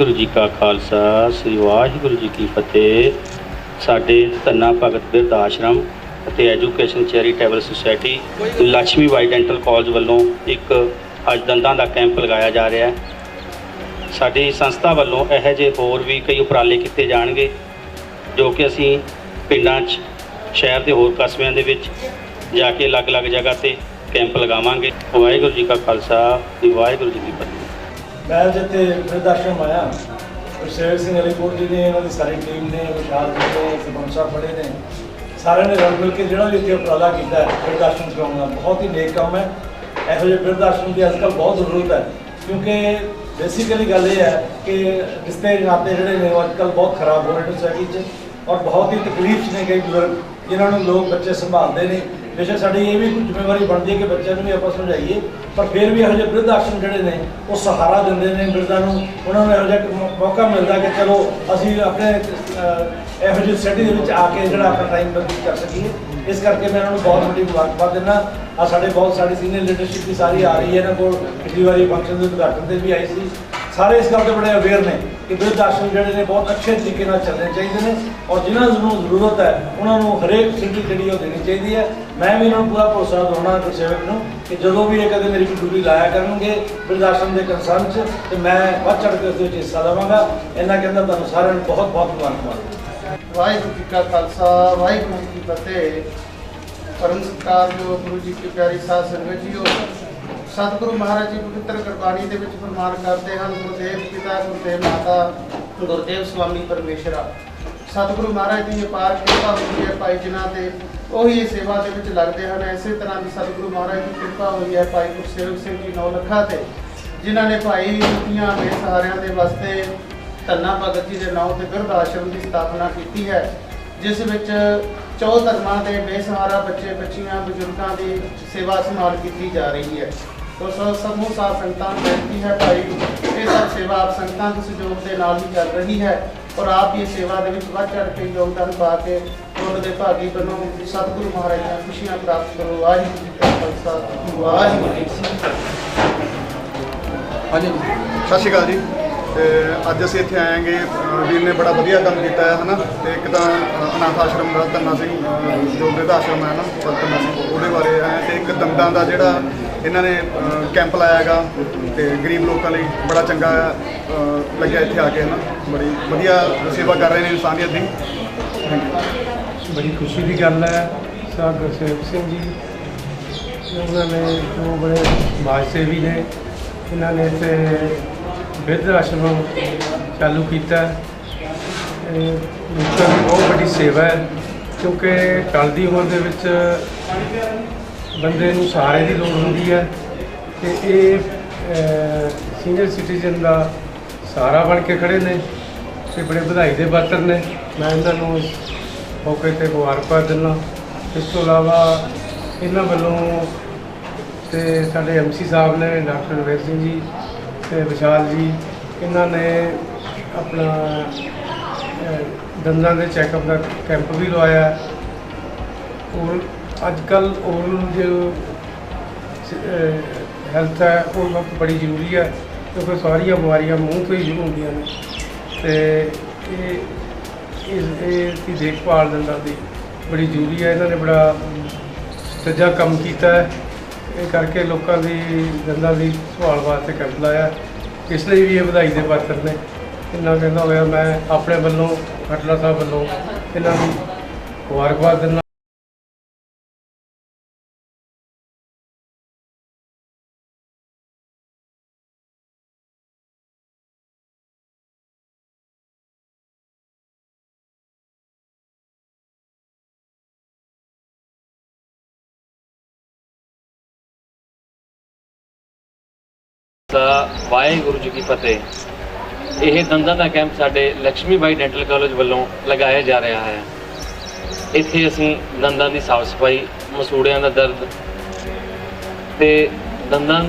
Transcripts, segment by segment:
ਵਾਹਿਗੁਰੂ ਜੀ ਕਾ ਖਾਲਸਾ, ਸ੍ਰੀ ਵਾਹਿਗੁਰੂ ਜੀ ਕੀ ਫਤਿਹ। ਸਾਡੇ ਧੰਨਾ ਭਗਤ ਬਿਰਧ ਆਸ਼ਰਮ ਅਤੇ education charitable society Lakshmi Bai dental college ਵੱਲੋਂ ਇੱਕ ਅੱਜ ਦੰਦਾਂ ਦਾ ਕੈਂਪ ਲਗਾਇਆ ਜਾ ਰਿਹਾ ਹੈ। ਸਾਡੀ ਸੰਸਥਾ ਵੱਲੋਂ ਇਹੋ ਜਿਹੇ ਹੋਰ ਵੀ ਕਈ ਉਪਰਾਲੇ ਕੀਤੇ ਜਾਣਗੇ, ਜੋ ਕਿ ਅਸੀਂ ਪਿੰਡਾਂ 'ਚ, ਸ਼ਹਿਰ ਦੇ ਹੋਰ ਕਸਬਿਆਂ ਦੇ ਵਿੱਚ ਜਾ ਕੇ ਅਲੱਗ-ਅਲੱਗ ਜਗ੍ਹਾ ਤੇ ਕੈਂਪ ਲਗਾਵਾਂਗੇ। ਵਾਹਿਗੁਰੂ ਜੀ ਕਾ ਖਾਲਸਾ ਵਾਹਿਗੁਰੂ ਜੀ ਕੀ ਫਤਿਹ। ਮੈਂ ਜਿੱਥੇ ਬਿਰਧ ਆਸ਼ਰਮ ਆਇਆ ਗੁਰਸੇਵਕ ਸਿੰਘ ਅਲੀਪੁਰ ਜੀ ਨੇ ਇਹਨਾਂ ਦੀ ਸਾਰੀ ਟੀਮ ਨੇ ਵਿਸ਼ਾਲ ਜੀ ਨੇ, ਸਰਪੰਚ ਸਾਹਿਬ ਬੜੇ ਨੇ, ਸਾਰਿਆਂ ਨੇ ਰਲ ਮਿਲ ਕੇ ਜਿਹੜਾ ਵੀ ਇੱਥੇ ਉਪਰਾਲਾ ਕੀਤਾ ਬਿਰਧ ਆਸ਼ਰਮ ਚਲਾਉਣ ਦਾ, ਬਹੁਤ ਹੀ ਨੇਕ ਕੰਮ ਹੈ। ਇਹੋ ਜਿਹੇ ਬਿਰਧ ਆਸ਼ਰਮ ਦੀ ਅੱਜਕੱਲ੍ਹ ਬਹੁਤ ਜ਼ਰੂਰਤ ਹੈ, ਕਿਉਂਕਿ ਬੇਸਿਕਲੀ ਗੱਲ ਇਹ ਹੈ ਕਿ ਰਿਸ਼ਤੇ, ਨਾਤੇ ਜਿਹੜੇ ਨੇ ਉਹ ਅੱਜਕੱਲ੍ਹ ਬਹੁਤ ਖਰਾਬ ਹੋ ਰਹੇ ਨੇ ਸੋਸਾਇਟੀ 'ਚ, ਔਰ ਬਹੁਤ ਹੀ ਤਕਲੀਫ 'ਚ ਨੇ ਕਈ ਬਜ਼ੁਰਗ, ਜਿਨ੍ਹਾਂ ਨੂੰ ਲੋਕ ਬੱਚੇ ਸੰਭਾਲਦੇ ਨੇ ਬੇਸ਼ੱਕ ਸਾਡੀ ਇਹ ਵੀ ਕੋਈ ਜ਼ਿੰਮੇਵਾਰੀ ਬਣਦੀ ਹੈ ਕਿ ਬੱਚਿਆਂ ਨੂੰ ਵੀ ਆਪਾਂ ਸਮਝਾਈਏ, ਪਰ ਫਿਰ ਵੀ ਇਹੋ ਜਿਹੇ ਬਿਰਧ ਆਸ਼ਰਮ ਜਿਹੜੇ ਨੇ, ਉਹ ਸਹਾਰਾ ਦਿੰਦੇ ਨੇ ਬਿਰਧਾਂ ਨੂੰ। ਉਹਨਾਂ ਨੂੰ ਇਹੋ ਜਿਹਾ ਇੱਕ ਮੌਕਾ ਮਿਲਦਾ ਕਿ ਚਲੋ ਅਸੀਂ ਆਪਣੇ ਇਹੋ ਜਿਹੀ ਸੈਟੀ ਦੇ ਵਿੱਚ ਆ ਕੇ ਜਿਹੜਾ ਆਪਣਾ ਟਾਈਮ ਬਤੀਤ ਕਰ ਸਕੀਏ। ਇਸ ਕਰਕੇ ਮੈਂ ਉਹਨਾਂ ਨੂੰ ਬਹੁਤ ਵੱਡੀ ਮੁਬਾਰਕਬਾਦ ਦਿੰਦਾ। ਆ ਸਾਡੇ ਬਹੁਤ ਸਾਡੀ ਸੀਨੀਅਰ ਲੀਡਰਸ਼ਿਪ ਵੀ ਸਾਰੀ ਆ ਰਹੀ ਹੈ ਇਹਨਾਂ ਕੋਲ। ਪਿਛਲੀ ਵਾਰੀ ਫੰਕਸ਼ਨ ਦੇ ਉਦਘਾਟਨ ਤੇ ਵੀ ਆਈ ਸੀ। ਸਾਰੇ ਇਸ ਗੱਲ 'ਤੇ ਬੜੇ ਅਵੇਅਰ ਨੇ ਕਿ ਬਿਰਧ ਆਸ਼ਰਮ ਜਿਹੜੇ ਨੇ ਬਹੁਤ ਅੱਛੇ ਤਰੀਕੇ ਨਾਲ ਚੱਲਣੇ ਚਾਹੀਦੇ ਨੇ ਔਰ ਜਿਨ੍ਹਾਂ ਨੂੰ ਜ਼ਰੂਰਤ ਹੈ, ਉਹਨਾਂ ਨੂੰ ਹਰੇਕ ਸਿੱਧੀ ਜਿਹੜੀ ਉਹ ਦੇਣੀ ਚਾਹੀਦੀ ਹੈ। ਮੈਂ ਵੀ ਇਹਨਾਂ ਨੂੰ ਪੂਰਾ ਭਰੋਸਾ ਦਿਵਾਉਣਾ ਗੁਰਸੇਵਕ ਨੂੰ ਕਿ ਜਦੋਂ ਵੀ ਇਹ ਕਦੇ ਮੇਰੀ ਕੋਈ ਡਿਊਟੀ ਲਾਇਆ ਕਰਨਗੇ ਬਿਰਧ ਆਸ਼ਰਮ ਦੇ ਕੰਸਰਨ 'ਚ, ਤੇ ਮੈਂ ਵੱਧ ਚੜ੍ਹ ਕੇ ਉਸ ਦੇ ਵਿੱਚ ਹਿੱਸਾ ਲਵਾਂਗਾ। ਇਹਨਾਂ ਕਹਿੰਦਾ ਤੁਹਾਨੂੰ ਸਾਰਿਆਂ ਨੂੰ ਬਹੁਤ ਬਹੁਤ ਮੁਬਾਰਕਬਾਦ। ਵਾਹਿਗੁਰੂ ਜੀ ਕਾ ਖਾਲਸਾ, ਵਾਹਿਗੁਰੂ ਜੀ ਕੀ ਫਤਿਹ। ਪਰਮ ਸਤਕਾਰ ਜੋ ਗੁਰੂ ਜੀ ਕੀ ਪਿਆਰੀ ਸਾਧ ਸੰਗਤ ਜੀਓ, ਸਤਿਗੁਰੂ ਮਹਾਰਾਜ ਜੀ ਪਵਿੱਤਰ ਗੁਰਬਾਣੀ ਦੇ ਵਿੱਚ ਫਰਮਾਨ ਕਰਦੇ ਹਨ, ਗੁਰਦੇਵ ਪਿਤਾ, ਗੁਰਦੇਵ ਮਾਤਾ, ਗੁਰਦੇਵ ਸੁਆਮੀ ਪਰਮੇਸ਼ਰਾ। ਸਤਿਗੁਰੂ ਮਹਾਰਾਜ ਦੀ ਅਪਾਰ ਕਿਰਪਾ ਹੁੰਦੀ ਹੈ ਭਾਈ ਜਿਨ੍ਹਾਂ ਤੇ ਉਹੀ ਸੇਵਾ ਦੇ ਵਿੱਚ ਲੱਗਦੇ ਹਨ। ਇਸੇ ਤਰ੍ਹਾਂ ਦੀ ਸਤਿਗੁਰੂ ਮਹਾਰਾਜ ਦੀ ਕਿਰਪਾ ਹੋਈ ਹੈ ਭਾਈ ਗੁਰਸੇਵਕ ਸਿੰਘ ਜੀ ਨੌ ਲੱਖਾ ਤੇ, ਜਿਨ੍ਹਾਂ ਨੇ ਭਾਈ ਦੁਖੀਆਂ ਬੇਸਹਾਰਿਆਂ ਦੇ ਵਾਸਤੇ ਧੰਨਾ ਭਗਤ ਜੀ ਦੇ ਨਾਮ ਤੇ ਬਿਰਧ ਆਸ਼ਰਮ ਦੀ ਸਥਾਪਨਾ ਕੀਤੀ ਹੈ, ਜਿਸ ਵਿੱਚ ਚੌ ਧਰਮਾਂ ਦੇ ਬੇਸਹਾਰਾ ਬੱਚੇ, ਬੱਚੀਆਂ, ਬਜ਼ੁਰਗਾਂ ਦੀ ਸੇਵਾ ਸੰਭਾਲ ਕੀਤੀ ਜਾ ਰਹੀ ਹੈ। ਤੋ ਸਭ ਸਮੂਹ ਸਾਧ ਸੰਗਤਾਂ ਨੂੰ ਬੇਨਤੀ ਹੈ ਭਾਈ, ਇਹ ਸਭ ਸੇਵਾ ਆਪ ਸੰਗਤਾਂ ਦੇ ਸਹਿਯੋਗ ਦੇ ਨਾਲ ਹੀ ਚੱਲ ਰਹੀ ਹੈ ਔਰ ਆਪ ਵੀ ਸੇਵਾ ਦੇ ਵਿੱਚ ਵੱਧ ਚੜ ਕੇ ਯੋਗਦਾਨ ਪਾ ਕੇ ਉਹਨਾਂ ਦੇ ਭਾਗੀ ਬਣੋ ਸਤਿਗੁਰੂ ਮਹਾਰਾਜ ਦੀਆਂ ਖੁਸ਼ੀਆਂ ਪ੍ਰਾਪਤ ਕਰੋ। ਵਾਹਿਗੁਰੂ ਜੀ ਕਾ ਖਾਲਸਾ, ਵਾਹਿਗੁਰੂ ਜੀ ਕੀ ਫਤਿਹ। ਹਾਂਜੀ। ਸਤਿ ਸ਼੍ਰੀ ਅਕਾਲ ਜੀ। ਤੇ ਅੱਜ ਅਸੀਂ ਇੱਥੇ ਆਏਗੇ ਵੀਰ ਨੇ ਬੜਾ ਵਧੀਆ ਕੰਮ ਕੀਤਾ ਹੈ ਹਨਾ? ਤੇ ਇੱਕ ਤਾਂ ਅਨਾਥ ਆਸ਼ਰਮ ਦਾ ਧੰਨਾ ਸਿੰਘ ਅ, ਜੋ ਬਿਰਧ ਆਸ਼ਰਮ ਹੈ ਨਾ ਧੰਨਾ ਸਿੰਘ ਉਹਦੇ ਬਾਰੇ ਆਏ ਤੇ ਇੱਕ ਦੰਦਾਂ ਦਾ ਜਿਹੜਾ ਇਹਨਾਂ ਨੇ ਕੈਂਪ ਲਾਇਆ ਹੈਗਾ ਤੇ ਗਰੀਬ ਲੋਕਾਂ ਲਈ ਬੜਾ ਚੰਗਾ ਲੱਗਿਆ ਇੱਥੇ ਆ ਕੇ ਹਨਾ? ਬੜੀ ਵਧੀਆ ਸੇਵਾ ਕਰ ਰਹੇ ਨੇ ਇਨਸਾਨੀਅਤ ਦੀ। ਬੜੀ ਖੁਸ਼ੀ ਦੀ ਗੱਲ ਹੈ ਸਾਧ ਗੁਰਸੇਵਕ ਸਿੰਘ ਜੀ। ਉਹਨਾਂ ਨੇ ਜੋ ਬੜੇ ਸਮਾਜ ਸੇਵੀ ਨੇ। ਇਹਨਾਂ ਨੇ ਤੇ ਬਿਰਧ ਆਸ਼ਰਮ ਚਾਲੂ ਕੀਤਾ ਲੋਕਾਂ ਦੀ ਬਹੁਤ ਵੱਡੀ ਸੇਵਾ ਹੈ, ਕਿਉਂਕਿ ਟਲਦੀ ਉਮਰ ਦੇ ਵਿੱਚ ਬੰਦੇ ਨੂੰ ਸਹਾਰੇ ਦੀ ਲੋੜ ਹੁੰਦੀ ਹੈ ਤੇ ਇਹ ਸੀਨੀਅਰ ਸਿਟੀਜ਼ਨ ਦਾ ਸਹਾਰਾ ਬਣ ਕੇ ਖੜੇ ਨੇ ਤੇ ਬੜੇ ਵਧਾਈ ਦੇ ਪਾਤਰ ਨੇ। ਮੈਂ ਇਹਨਾਂ ਨੂੰ ਇਸ ਮੌਕੇ ਤੇ ਮੁਬਾਰਕਬਾਦ ਦਿੰਦਾ ਇਸ ਤੋਂ ਇਲਾਵਾ ਇਹਨਾਂ ਵੱਲੋਂ ਤੇ ਸਾਡੇ ਐਮਸੀ ਸਾਹਿਬ ਨੇ, ਡਾਕਟਰ ਨਵੇਦ ਸਿੰਘ ਜੀ ਤੇ ਵਿਸ਼ਾਲ ਜੀ, ਇਹਨਾਂ ਨੇ ਆਪਣਾ ਦੰਦਾਂ ਦੇ ਚੈੱਕਅਪ ਦਾ ਕੈਂਪ ਵੀ ਲਵਾਇਆ। ਔਰ ਅੱਜ ਕੱਲ ਓਰਲ ਜੋ ਹੈਲਥ ਹੈ, ਉਹ ਬੜੀ ਜ਼ਰੂਰੀ ਹੈ, ਕਿਉਂਕਿ ਸਾਰੀਆਂ ਬਿਮਾਰੀਆਂ ਮੂੰਹ ਤੋਂ ਹੀ ਸ਼ੁਰੂ ਹੁੰਦੀਆਂ ਨੇ। ਤੇ ਇਹ, ਇਸ ਦੀ ਦੇਖਭਾਲ ਦੰਦਾਂ ਦੀ ਬੜੀ ਜ਼ਰੂਰੀ ਹੈ। ਇਹਨਾਂ ਨੇ ਬੜਾ ਸੱਜਾ ਕੰਮ ਕੀਤਾ ਹੈ। ਇਹ ਕਰਕੇ ਲੋਕਾਂ ਦੀ ਦੰਦਾਂ ਦੀ ਸਵਾਲ ਵਾਸਤੇ ਕੈਂਪ ਲਾਇਆ। ਇਸ ਲਈ ਵੀ ਇਹ ਵਧਾਈ ਦੇ ਪਾਤਰ ਨੇ। ਇੰਨਾ ਕਹਿੰਦਾ ਹੋਇਆ, ਮੈਂ ਆਪਣੇ ਵੱਲੋਂ ਖਟਲਾ ਸਾਹਿਬ ਵੱਲੋਂ ਇਹਨਾਂ ਨੂੰ ਮੁਬਾਰਕਬਾਦ ਦਿੰਦਾ ਦਾ ਵਾਹਿਗੁਰੂ ਜੀ ਕੀ ਫਤਿਹ। ਇਹ ਦੰਦਾਂ ਦਾ ਕੈਂਪ ਸਾਡੇ ਲక్ష్ਮੀ ਬਾਈ ਡੈਂਟਲ ਕਾਲਜ ਵੱਲੋਂ ਲਗਾਇਆ ਜਾ ਰਿਹਾ ਹੈ। ਇੱਥੇ ਅਸੀਂ ਦੰਦਾਂ ਦੀ ਸਾਫ਼ ਸਫ਼ਾਈ, ਮਸੂੜਿਆਂ ਦਾ ਦਰਦ ਤੇ ਦੰਦਾਂ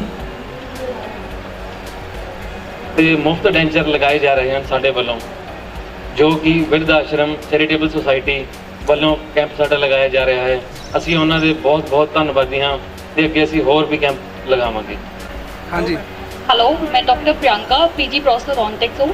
ਤੇ ਮੁਫਤ ਡੈਂਚਰ ਲਗਾਏ ਜਾ ਰਹੇ ਹਨ ਸਾਡੇ ਵੱਲੋਂ, ਜੋ ਕਿ ਬਿਰਧ ਆਸ਼ਰਮ ਚੈਰੀਟੇਬਲ ਸੁਸਾਇਟੀ ਵੱਲੋਂ ਕੈਂਪ ਸਾਡਾ ਲਗਾਇਆ ਜਾ ਰਿਹਾ ਹੈ। ਅਸੀਂ ਉਹਨਾਂ ਦੇ ਬਹੁਤ ਬਹੁਤ ਧੰਨਵਾਦੀ ਹਾਂ ਤੇ ਅੱਗੇ ਅਸੀਂ ਹੋਰ ਵੀ ਕੈਂਪ ਲਗਾਵਾਂਗੇ। ਹਾਂਜੀ। हेलो मैं डॉक्टर प्रियंका पीजी प्रोसेसर ऑनटेक्स हूँ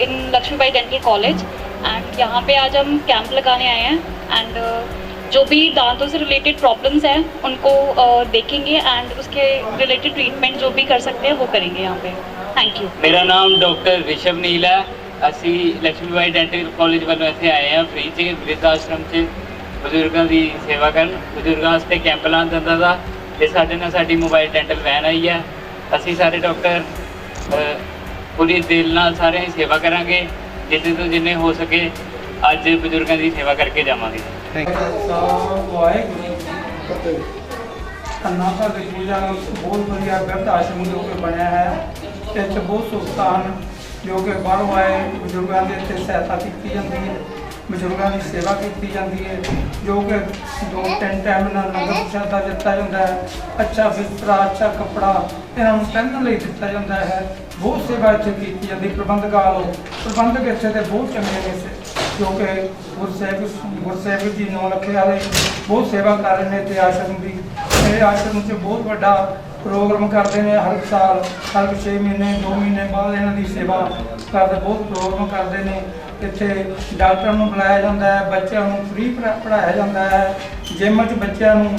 in Lakshmibai dental college and यहाँ पे आज हम कैंप लगाने आए हैं एंड uh, जो भी दांतों से रिलेटेड प्रॉब्लम्स हैं उनको uh, देखेंगे एंड उसके रिलेटेड ट्रीटमेंट जो भी कर सकते हैं वो करेंगे यहाँ पे थैंक यू मेरा नाम डॉक्टर ऋषभ नीला ਅਸੀਂ ਲక్ష్ਮੀਬਾਈ ਡੈਂਟਲ ਕਾਲਜ ਵੱਲੋਂ ਇੱਥੇ ਆਏ ਹਾਂ ਫ੍ਰੀ 'ਚ ਬਿਰਧ ਆਸ਼ਰਮ 'ਚ ਬਜ਼ੁਰਗਾਂ ਦੀ ਸੇਵਾ ਕਰਨ ਬਜ਼ੁਰਗਾਂ ਵਾਸਤੇ ਕੈਂਪ ਲਾਉਣ ਦਿੰਦਾ ਦਾ ਤੇ ਸਾਡੇ ਨਾਲ ਸਾਡੀ ਮੋਬਾਈਲ ਡੈਂਟਲ ਵੈਨ ਆਈ ਹੈ ਅਸੀਂ ਸਾਰੇ ਡਾਕਟਰ ਪੂਰੀ ਦਿਲ ਨਾਲ ਸਾਰਿਆਂ ਦੀ ਸੇਵਾ ਕਰਾਂਗੇ ਜਿੰਨੇ ਤੋਂ ਜਿੰਨੇ ਹੋ ਸਕੇ ਅੱਜ ਬਜ਼ੁਰਗਾਂ ਦੀ ਸੇਵਾ ਕਰਕੇ ਜਾਵਾਂਗੇ। ਸਾਹਿਬ ਦੀ ਨੂੰ ਬਹੁਤ ਵਧੀਆ ਬਿਰਧ ਆਸ਼ਰਮ ਜੋ ਕਿ ਬਣਿਆ ਹੈ ਇੱਥੇ ਬਹੁਤ ਹਨ ਜੋ ਕਿ ਬਾਹਰੋਂ ਆਏ ਬਜ਼ੁਰਗਾਂ ਦੀ ਇੱਥੇ ਸਹਾਇਤਾ ਕੀਤੀ ਜਾਂਦੀ ਹੈ ਬਜ਼ੁਰਗਾਂ ਦੀ ਸੇਵਾ ਕੀਤੀ ਜਾਂਦੀ ਹੈ, ਜੋ ਕਿ ਦੋ ਤਿੰਨ ਟਾਈਮ ਨਾਲ ਲੰਗਰ ਪ੍ਰਸ਼ਾਦਾ ਦਿੱਤਾ ਜਾਂਦਾ ਹੈ। ਅੱਛਾ ਬਿਸਤਰਾ, ਅੱਛਾ ਕੱਪੜਾ, ਇਹਨਾਂ ਨੂੰ ਪਹਿਨਣ ਲਈ ਦਿੱਤਾ ਜਾਂਦਾ ਹੈ। ਬਹੁਤ ਸੇਵਾ ਇੱਥੇ ਕੀਤੀ ਜਾਂਦੀ, ਪ੍ਰਬੰਧਕ ਵੱਲੋਂ ਪ੍ਰਬੰਧਕ ਇੱਥੇ ਦੇ ਬਹੁਤ ਚੰਗੇ ਨੇ ਸੇ- ਜੋ ਕਿ ਗੁਰਸੇਵ ਗੁਰਸੇਵਕ ਜੀ ਨੌ ਲੱਖੇ ਵਾਲੇ ਬਹੁਤ ਸੇਵਾ ਕਰ ਰਹੇ ਨੇ ਤੇ ਆਸ਼ਰਮ ਦੀ। ਇਹ ਆਸ਼ਰਮ 'ਚ ਬਹੁਤ ਵੱਡਾ ਪ੍ਰੋਗਰਾਮ ਕਰਦੇ ਨੇ, ਹਰ ਸਾਲ, ਹਰ 6 ਮਹੀਨੇ 2 ਮਹੀਨੇ ਬਾਅਦ ਇਹਨਾਂ ਦੀ ਸੇਵਾ ਕਰਦੇ, ਬਹੁਤ ਪ੍ਰੋਗਰਾਮ ਕਰਦੇ ਨੇ। ਇੱਥੇ ਡਾਕਟਰ ਨੂੰ ਬੁਲਾਇਆ ਜਾਂਦਾ ਹੈ, ਬੱਚਿਆਂ ਨੂੰ ਫ੍ਰੀ ਪੜ੍ਹਾਇਆ ਜਾਂਦਾ ਹੈ ਜਿਮ 'ਚ ਬੱਚਿਆਂ ਨੂੰ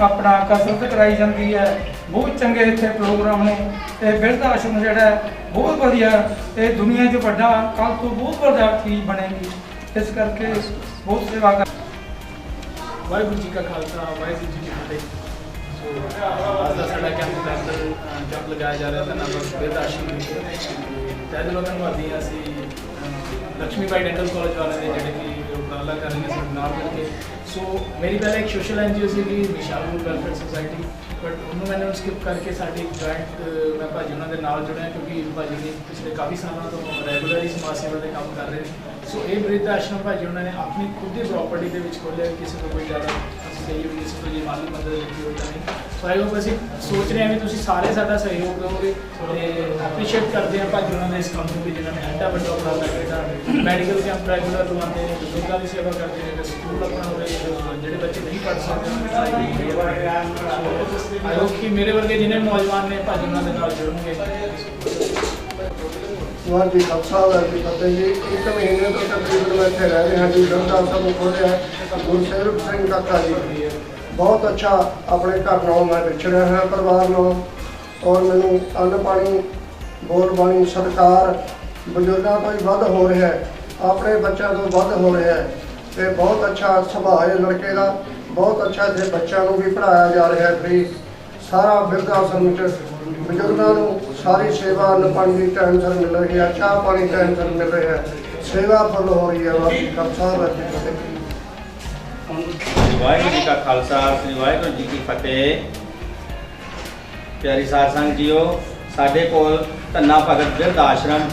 ਆਪਣਾ ਕਸਰਤ ਕਰਾਈ ਜਾਂਦੀ ਹੈ। ਬਹੁਤ ਚੰਗੇ ਇੱਥੇ ਪ੍ਰੋਗਰਾਮ ਨੇ। ਇਹ ਬਿਰਧ ਆਸ਼ਰਮ ਜਿਹੜਾ ਬਹੁਤ ਵਧੀਆ। ਇਹ ਦੁਨੀਆ 'ਚ ਵੱਡਾ ਕੱਲ ਤੋਂ ਬਹੁਤ ਵੱਡਾ ਚੀਜ਼ ਬਣੇਗੀ। ਇਸ ਕਰਕੇ ਬਹੁਤ ਸੇਵਾ ਕਰ ਵਾਹਿਗੁਰੂ ਜੀ ਕਾ ਖਾਲਸਾ, ਵਾਹਿਗੁਰੂ ਜੀ ਕੀ ਫਤਿਹ। आज ਸਾਡਾ ਕੈਂਪ ਲੱਗ ਕੈਂਪ ਲਗਾਇਆ ਜਾ ਰਿਹਾ ਤਾਂ ਨਾ ਬਿਰਧ ਆਸ਼ਰਮ ਵਿੱਚ। ਤੈ ਦਿਲੋਂ ਧੰਨਵਾਦੀ ਹਾਂ ਅਸੀਂ ਲక్ష్ਮੀ ਬਾਈ ਡੈਂਟਲ ਕਾਲਜ ਵਾਲਿਆਂ ਦੇ ਜਿਹੜੇ ਕਿ ਉਪਰਾਲਾ ਕਰ ਰਹੇ ਸੀ ਨਾਲ ਮਿਲ ਸੋ ਮੇਰੀ ਪਹਿਲਾਂ ਇੱਕ ਸੋਸ਼ਲ ਐਨਜੀਓ ਸੀ ਕਿ ਮਿਸ਼ਾਲੂ ਵੈਲਫੇਅਰ ਸੁਸਾਇਟੀ ਬਟ ਉਹਨੂੰ ਮੈਂ ਨਾ ਸਕਿਪ ਕਰਕੇ ਸਾਡੀ ਇੱਕ ਜੁਆਇੰਟ ਮੈਂ ਭਾਜੀ ਉਹਨਾਂ ਦੇ ਨਾਲ ਜੁੜਿਆ ਕਿਉਂਕਿ ਭਾਜੀ ਨੇ ਪਿਛਲੇ ਕਾਫੀ ਸਾਲਾਂ ਤੋਂ ਰੈਗੂਲਰਲੀ ਸਮਾਜ ਸੇਵਾ ਦੇ ਕੰਮ ਕਰ ਰਹੇ ਨੇ। ਸੋ ਇਹ ਬ੍ਰਿਧ ਆਸ਼ਰਮ ਭਾਜੀ ਉਹਨਾਂ ਨੇ ਆਪਣੀ ਖੁਦ ਦੀ ਪ੍ਰਾਪਰਟੀ ਦੇ ਵਿੱਚ ਖੋਲ੍ਹਿਆ, ਕਿਸੇ ਤੋਂ ਕੋਈ ਜ਼ਿਆਦਾ ਅਸੀਂ ਕਹੀਏ ਵੀ ਮਾਲੀ ਮਦਦ ਲੱਗੀ ਹੋਈ ਤਾਂ ਸੋ ਆਈ ਹੋਪ ਅਸੀਂ ਸੋਚ ਰਹੇ ਹਾਂ ਵੀ ਤੁਸੀਂ ਸਾਰੇ ਸਾਡਾ ਸਹਿਯੋਗ ਦਿਓਗੇ ਤੇ ਐਪਰੀਸ਼ੀਏਟ ਕਰਦੇ ਹਾਂ ਭਾਜੀ ਉਹਨਾਂ ਦੇ ਇਸ ਕੰਮ ਨੂੰ ਵੀ ਜਿਨ੍ਹਾਂ ਨੇ ਐਡਾ ਵੱਡਾ ਉਪਰਾਲਾ ਕੀਤਾ ਮੈਡੀਕਲ ਕੈਂਪ ਰੈਗੂਲਰ ਲਵਾਉਂਦੇ ਨੇ, ਬਜ਼ੁਰਗਾਂ ਦੀ ਸੇਵਾ ਕਰਦੇ ਨੇ ਸਕੂਲ ਆਪਣਾ ਹੋਵੇ ਜਿਹੜੇ ਬੱਚੇ ਨਹੀਂ ਪੜ੍ਹ ਸਕਦੇ ਆਈ ਹੋਪ ਕਿ ਮੇਰੇ ਵਰਗੇ ਜਿੰਨੇ ਨੌਜਵਾਨ ਨੇ ਭਾਜੀ ਉਹਨਾਂ ਦੇ ਨਾਲ ਜੁੜਨਗੇ। ਵਾਹਿਗੁਰੂ ਜੀ ਖਾਲਸਾ ਵਾਹਿਗੁਰੂ ਜੀ ਫਤਿਹ ਜੀ ਇੱਕ ਮਹੀਨੇ ਤੋਂ ਤਕਰੀਬਨ ਮੈਂ ਇੱਥੇ ਰਹਿ ਰਿਹਾ ਜੀ ਗ੍ਰੰਥ ਆਸ਼ਰਮ ਖੋਲ੍ਹਿਆ। ਹੈ ਗੁਰਸੇਵਕ ਸਿੰਘ ਕਾਕਾ ਜੀ ਬਹੁਤ ਅੱਛਾ ਆਪਣੇ ਘਰ ਨਾਲ ਮੈਂ ਵਿਛੜਿਆ ਹਾਂ ਪਰਿਵਾਰ ਨਾਲ। ਔਰ ਮੈਨੂੰ ਅੰਨ ਪਾਣੀ ਬੋਲ ਬਾਣੀ ਸਤਿਕਾਰ ਬਜ਼ੁਰਗਾਂ ਤੋਂ ਹੀ ਵੱਧ ਹੋ ਰਿਹਾ ਹੈ। ਆਪਣੇ ਬੱਚਿਆਂ ਤੋਂ ਵੱਧ ਹੋ ਰਿਹਾ ਹੈ। ਤੇ ਬਹੁਤ ਅੱਛਾ ਸੁਭਾਅ ਹੈ ਲੜਕੇ ਦਾ। ਬਹੁਤ ਅੱਛਾ ਇੱਥੇ ਬੱਚਿਆਂ ਨੂੰ ਵੀ ਪੜ੍ਹਾਇਆ ਜਾ ਰਿਹਾ ਹੈ। ਫ੍ਰੀ ਸਾਰਾ ਬਿਰਧ ਆਸ਼ਰਮ ਚ ਬਜ਼ੁਰਗਾਂ ਨੂੰ ਸਾਰੀ ਸੇਵਾ ਅੰਨ ਪਾਣੀ ਦੀ ਟਾਈਮ ਸਿਰ ਮਿਲ ਰਹੀ ਹੈ, ਚਾਹ ਪਾਣੀ ਟਾਈਮ ਸਿਰ ਮਿਲ ਰਿਹਾ ਹੈ। ਸੇਵਾ ਫੁੱਲ ਹੋ ਰਹੀ ਹੈ ਵਾਹਿਗੁਰੂ ਕਪਸਾ ਵਾਹਿਗੁਰੂ ਜੀ ਵਾਹਿਗੁਰੂ ਜੀ ਕਾ ਖਾਲਸਾ, ਸ੍ਰੀ ਵਾਹਿਗੁਰੂ ਜੀ ਕੀ ਫਤਿਹ। ਪਿਆਰੀ ਸਾਧ ਸੰਗਤ ਜੀਓ, ਸਾਡੇ ਕੋਲ ਧੰਨਾ ਭਗਤ ਬਿਰਧ ਆਸ਼ਰਮ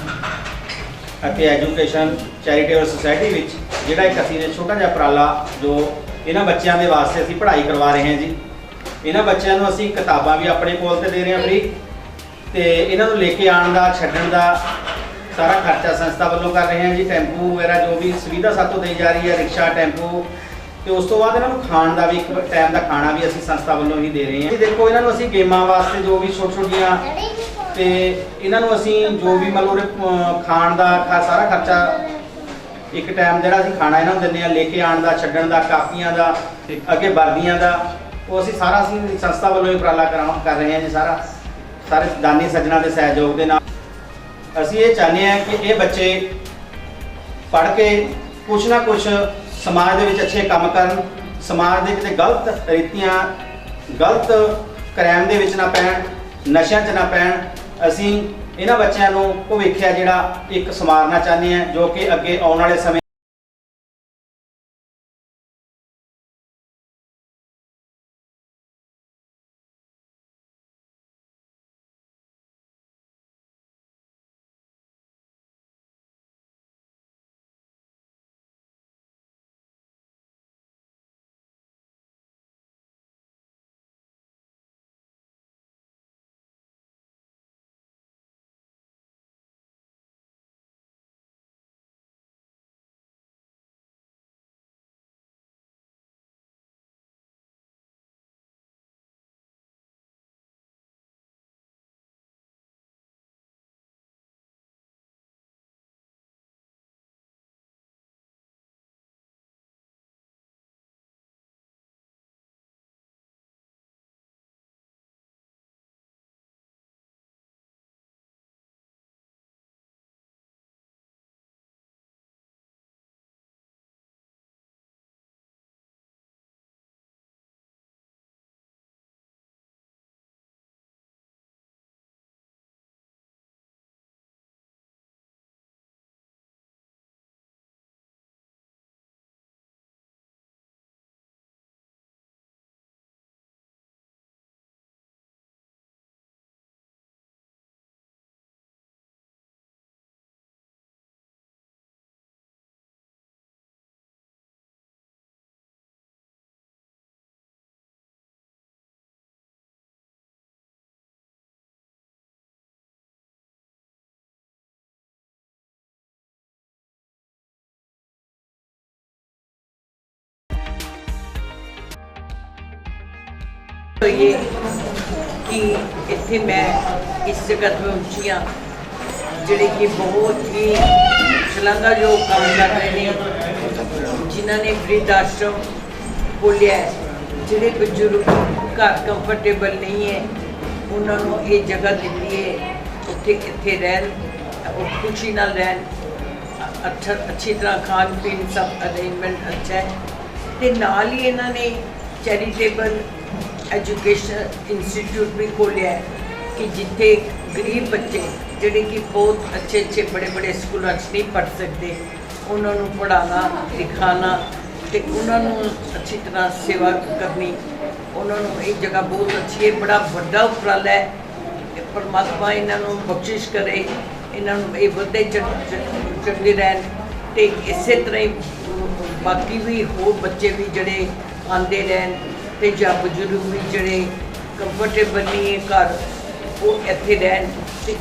ਅਤੇ ਐਜੂਕੇਸ਼ਨ ਚੈਰੀਟੇਬਲ ਸੁਸਾਇਟੀ ਵਿੱਚ ਜਿਹੜਾ ਇੱਕ ਅਸੀਂ ਨੇ ਛੋਟਾ ਜਿਹਾ ਉਪਰਾਲਾ ਜੋ ਇਹਨਾਂ ਬੱਚਿਆਂ ਦੇ ਵਾਸਤੇ ਅਸੀਂ ਪੜ੍ਹਾਈ ਕਰਵਾ ਰਹੇ ਹਾਂ ਜੀ। ਇਹਨਾਂ ਬੱਚਿਆਂ ਨੂੰ ਅਸੀਂ ਕਿਤਾਬਾਂ ਵੀ ਆਪਣੇ ਕੋਲ ਤੇ ਦੇ ਰਹੇ ਹਾਂ ਫ੍ਰੀ ਤੇ ਇਹਨਾਂ ਨੂੰ ਲੈ ਕੇ ਆਉਣ ਦਾ, ਛੱਡਣ ਦਾ ਸਾਰਾ ਖਰਚਾ ਸੰਸਥਾ ਵੱਲੋਂ ਕਰ ਰਹੇ ਹਾਂ ਜੀ। ਟੈਂਪੂ ਵਗੈਰਾ ਜੋ ਵੀ ਸੁਵਿਧਾ ਸਾਤੋਂ ਦੇਈ ਜਾ ਰਹੀ ਹੈ, ਰਿਕਸ਼ਾ, ਟੈਂਪੂ ਤੇ ਉਸ ਤੋਂ ਬਾਅਦ ਇਹਨਾਂ ਨੂੰ ਖਾਣ ਦਾ ਵੀ ਇੱਕ ਟਾਈਮ ਦਾ ਖਾਣਾ ਵੀ ਅਸੀਂ ਸੰਸਥਾ ਵੱਲੋਂ ਹੀ ਦੇ ਰਹੇ ਹਾਂ। ਜੀ ਦੇਖੋ, ਇਹਨਾਂ ਨੂੰ ਅਸੀਂ ਗੇਮਾਂ ਵਾਸਤੇ ਜੋ ਵੀ ਛੋਟ ਛੋਟੀਆਂ ਤੇ ਇਹਨਾਂ ਨੂੰ ਅਸੀਂ ਜੋ ਵੀ ਮਤਲਬ ਲਓ ਖਾਣ ਦਾ ਖਾ- ਸਾਰਾ ਖਰਚਾ ਇੱਕ ਟਾਈਮ ਜਿਹੜਾ ਅਸੀਂ ਖਾਣਾ ਇਹਨਾਂ ਨੂੰ ਦਿੰਦੇ ਆ ਲੈ ਕੇ ਆਉਣ ਦਾ, ਛੱਡਣ ਦਾ, ਕਾਪੀਆਂ ਦਾ ਅੱਗੇ ਵਰਦੀਆਂ ਦਾ, ਉਹ ਅਸੀਂ ਸਾਰਾ ਅਸੀਂ ਸੰਸਥਾ ਵੱਲੋਂ ਹੀ ਉਪਰਾਲਾ ਕਰਾ ਕਰ ਰਹੇ ਹਾਂ ਜੀ ਸਾਰਾ। ਸਾਰੇ ਦਾਨੀ ਸੱਜਣਾ ਦੇ ਸਹਿਯੋਗ ਦੇ ਨਾਲ। ਅਸੀਂ ਇਹ ਚਾਹੁੰਦੇ ਹਾਂ ਕਿ ਇਹ ਬੱਚੇ ਪੜ੍ਹ ਕੇ ਕੁਛ ਨਾ ਕੁਛ ਸਮਾਜ ਦੇ ਵਿੱਚ ਅੱਛੇ ਕੰਮ ਕਰਨ, ਸਮਾਜ ਦੇ ਕਿਤੇ ਗਲਤ ਰੀਤੀਆਂ, ਗਲਤ ਕ੍ਰਾਈਮ ਦੇ ਵਿੱਚ ਨਾ ਪੈਣ, ਨਸ਼ਿਆਂ 'ਚ ਨਾ ਪੈਣ। ਅਸੀਂ ਇਹਨਾਂ ਬੱਚਿਆਂ ਨੂੰ ਭਵਿੱਖ ਹੈ ਜਿਹੜਾ ਇੱਕ ਸਮਾਰਨਾ ਚਾਹੁੰਦੇ ਹਾਂ, ਜੋ ਕਿ ਅੱਗੇ ਆਉਣ ਵਾਲੇ ਸਮੇਂ ਹੋਈਏ ਕਿ ਇੱਥੇ ਮੈਂ ਇਸ ਜਗ੍ਹਾ ਤੋਂ ਪਹੁੰਚੀ ਹਾਂ, ਜਿਹੜੇ ਕਿ ਬਹੁਤ ਹੀ ਸ਼ਲਾਘਾਯੋਗ ਕੰਮ ਕਰ ਰਹੇ ਨੇ, ਜਿਨ੍ਹਾਂ ਨੇ ਬ੍ਰਿਧ ਆਸ਼ਰਮ ਖੋਲ੍ਹਿਆ ਜਿਹੜੇ ਬਜ਼ੁਰਗ ਘਰ ਕੰਫਰਟੇਬਲ ਨਹੀਂ ਹੈ, ਉਹਨਾਂ ਨੂੰ ਇਹ ਜਗ੍ਹਾ ਦਿੱਤੀ ਹੈ, ਉੱਥੇ ਇੱਥੇ ਰਹਿਣ, ਉਹ ਖੁਸ਼ੀ ਨਾਲ ਰਹਿਣ, ਅੱਛਾ, ਅੱਛੀ ਤਰ੍ਹਾਂ ਖਾਣ ਪੀਣ ਸਭ ਅਰੇਂਜਮੈਂਟ ਅੱਛਾ ਹੈ, ਤੇ ਨਾਲ ਹੀ ਇਹਨਾਂ ਨੇ ਚੈਰੀਟੇਬਲ ਐਜੂਕੇਸ਼ਨ ਇੰਸਟੀਚਿਊਟ ਵੀ ਖੋਲ੍ਹਿਆ ਹੈ ਕਿ ਜਿੱਥੇ ਗਰੀਬ ਬੱਚੇ ਜਿਹੜੇ ਕਿ ਬਹੁਤ ਅੱਛੇ ਅੱਛੇ ਬੜੇ ਬੜੇ ਸਕੂਲਾਂ 'ਚ ਨਹੀਂ ਪੜ੍ਹ ਸਕਦੇ, ਉਹਨਾਂ ਨੂੰ ਪੜ੍ਹਾਉਣਾ ਲਿਖਾਉਣਾ ਤੇ ਉਹਨਾਂ ਨੂੰ ਅੱਛੀ ਤਰ੍ਹਾਂ ਸੇਵਾ ਕਰਨੀ, ਉਹਨਾਂ ਨੂੰ ਇਹ ਜਗ੍ਹਾ ਬਹੁਤ ਅੱਛੀ ਹੈ, ਬੜਾ ਵੱਡਾ ਉਪਰਾਲਾ ਹੈ ਪਰਮਾਤਮਾ ਇਹਨਾਂ ਨੂੰ ਬਖਸ਼ਿਸ਼ ਕਰੇ, ਇਹਨਾਂ ਨੂੰ ਇਹ ਵਧੇ ਚੰਗੇ ਰਹਿਣ ਤੇ ਇਸੇ ਤਰ੍ਹਾਂ ਹੀ ਬਾਕੀ ਵੀ ਹੋਰ ਬੱਚੇ ਵੀ ਜਿਹੜੇ ਆਉਂਦੇ ਰਹਿਣ ਤੇ ਜਾਂ ਬਜ਼ੁਰਗ ਵੀ ਜਿਹੜੇ ਕੰਫਰਟੇਬਲ ਨਹੀਂ ਹੈ ਘਰ ਉਹ ਇੱਥੇ ਰਹਿਣ